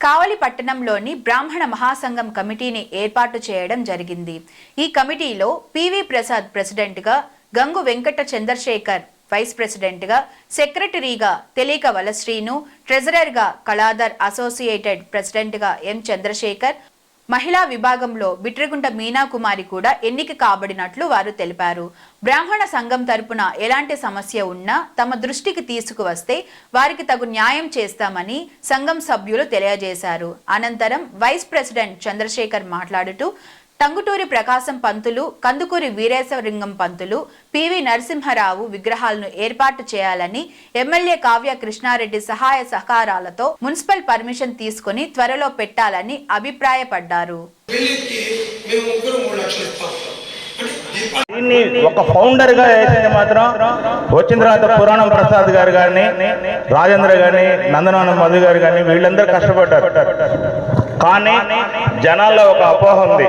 కావలి పట్టణంలోని బ్రాహ్మణ మహాసంఘం కమిటీని ఏర్పాటు చేయడం జరిగింది. ఈ కమిటీలో పివి ప్రసాద్ ప్రెసిడెంట్గా గంగు వెంకట చంద్రశేఖర్ వైస్ ప్రెసిడెంట్గా సెక్రటరీగా తెలియక వలశ్రీను ట్రెజరర్గా కళాధర్ అసోసియేటెడ్ ప్రెసిడెంట్గా ఎం చంద్రశేఖర్ మహిళా విభాగంలో బిట్రగుంట మీనాకుమారి కూడా ఎన్నిక కాబడినట్లు వారు తెలిపారు. బ్రాహ్మణ సంఘం తరపున ఎలాంటి సమస్య ఉన్నా తమ దృష్టికి తీసుకువస్తే వారికి తగు న్యాయం చేస్తామని సంఘం సభ్యులు తెలియజేశారు. అనంతరం వైస్ ప్రెసిడెంట్ చంద్రశేఖర్ మాట్లాడుతూ టంగుటూరి ప్రకాశం పంతులు కందుకూరి వీరేశలింగం పంతులు పివి నరసింహరావు విగ్రహాలను ఏర్పాటు చేయాలని ఎమ్మెల్యే కావ్య కృష్ణారెడ్డి సహాయ సహకారాలతో మున్సిపల్ పర్మిషన్ తీసుకుని త్వరలో పెట్టాలని అభిప్రాయపడ్డారు. దీన్ని ఒక ఫౌండర్గా వేసింది మాత్రం వచ్చిన తర్వాత పురాణం ప్రసాద్ గారు గారిని రాజేంద్ర గారిని నందనవనం మధు గారు గారిని వీళ్ళందరూ కష్టపడ్డారు. కానీ జనాల్లో ఒక అపోహ ఉంది.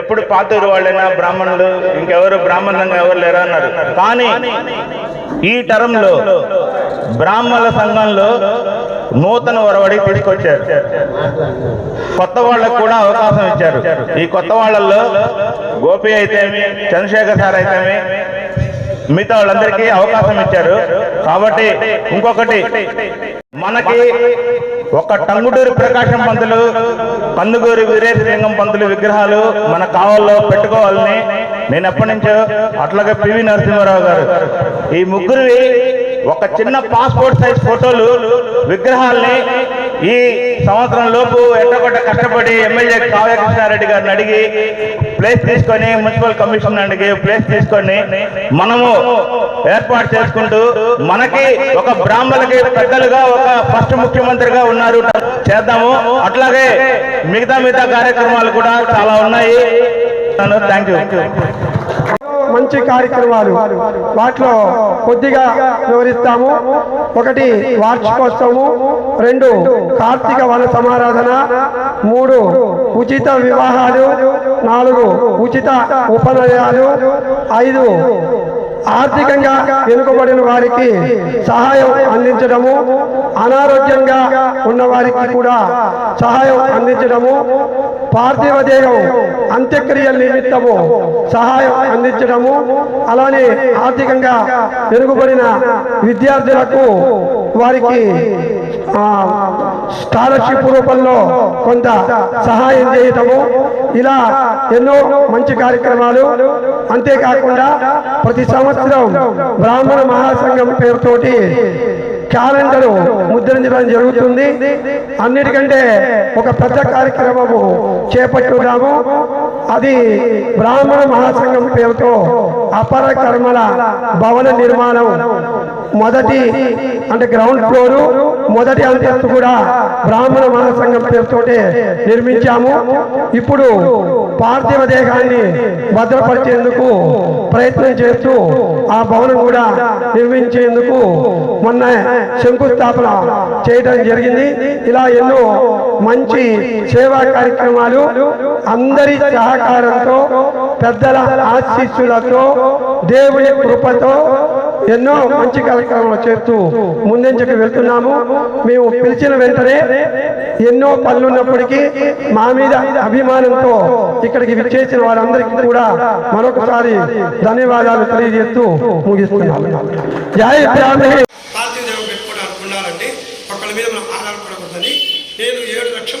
ఎప్పుడు పాతూరు వాళ్ళైనా బ్రాహ్మణులు ఇంకెవరు బ్రాహ్మణంగా ఎవరు లేరా అన్నారు. కానీ ఈ టర్మ్లో బ్రాహ్మణుల సంఘంలో నూతన ఒరవడి తీసుకొచ్చారు. కొత్త వాళ్ళకు కూడా అవకాశం ఇచ్చారు. ఈ కొత్త వాళ్ళల్లో గోపి అయితేమి చంద్రశేఖర్ సార్ అయితేమి మిగతా వాళ్ళందరికీ అవకాశం ఇచ్చారు. కాబట్టి ఇంకొకటి మనకి ఒక టంగుటూరు ప్రకాశం పంతులు కందుకూరి వీరేశలింగం పంతులు విగ్రహాలు మన కావాల్లో పెట్టుకోవాలని నేను ఎప్పటి నుంచో అట్లాగే పివి నరసింహారావు గారు. ఈ ముగ్గురివి ఒక చిన్న పాస్పోర్ట్ సైజ్ ఫోటోలు విగ్రహాల్ని ఈ సంవత్సరం లోపు ఎట్టగొట్ట కష్టపడి ఎమ్మెల్యే కావ్య కృష్ణారెడ్డి గారిని అడిగి ప్లేస్ తీసుకొని మున్సిపల్ కమిషన్ అడిగి ప్లేస్ తీసుకొని మనము ఏర్పాటు చేసుకుంటూ మనకి ఒక బ్రాహ్మణులకి పెద్దలుగా ఒక ఫస్ట్ ముఖ్యమంత్రిగా ఉన్నారు. చేద్దాము. అట్లాగే మిగతా మిగతా కార్యక్రమాలు కూడా చాలా ఉన్నాయి. థ్యాంక్ యూ మంచి కార్యక్రమాలు వాటిలో కొద్దిగా వివరిస్తాము. ఒకటి వార్షికోత్సవము రెండు కార్తీక వన సమారాధన మూడు ఉచిత వివాహాలు నాలుగు ఉచిత ఉపనయాలు ఐదు ఆర్థికంగా వెనుకబడిన వారికి సహాయం అందించడము అనారోగ్యంగా ఉన్న వారికి కూడా సహాయం అందించడము పార్థివ దేహం అంత్యక్రియల నిమిత్తము సహాయం అందించడము అలానే ఆర్థికంగా వెనుకబడిన విద్యార్థులకు వారికి స్కాలర్షిప్ రూపంలో కొంత సహాయం చేయటము. ఇలా ఎన్నో మంచి కార్యక్రమాలు. అంతేకాకుండా ప్రతి సంవత్సరం బ్రాహ్మణ మహాసంఘం పేరుతోటి క్యాలెండర్ ముద్రించడం జరుగుతుంది. అన్నిటికంటే ఒక పెద్ద కార్యక్రమము చేపట్టున్నాము. అది బ్రాహ్మణ మహాసంఘం పేరుతో అపర కర్మల భవన నిర్మాణం. మొదటి అంటే గ్రౌండ్ ఫ్లోరు మొదటి అంతస్తు కూడా బ్రాహ్మణ మహాసంఘం పేరుతోటే నిర్మించాము. ఇప్పుడు పార్థివ దేహాన్ని భద్రపరిచేందుకు ప్రయత్నం చేస్తూ ఆ భవనం కూడా నిర్మించేందుకు మొన్న శంకుస్థాపన చేయడం జరిగింది. ఇలా ఎన్నో మంచి సేవా కార్యక్రమాలు అందరి సహకారంతో పెద్దల ఆశీస్సులతో దేవుని కృపతో ఎన్నో మంచి కార్యక్రమాలు చేస్తూ ముందంజకు వెళ్తున్నాము. మేము పిలిచిన వెంటనే ఎన్నో పనులున్నప్పటికీ మా మీద అభిమానంతో ఇక్కడికి విచ్చేసిన వారందరికీ కూడా మరొకసారి ధన్యవాదాలు తెలియజేస్తూ ముగిస్తున్నాము. జై మీద మనం ఆధారపడకూడదని. నేను ఏడు లక్షల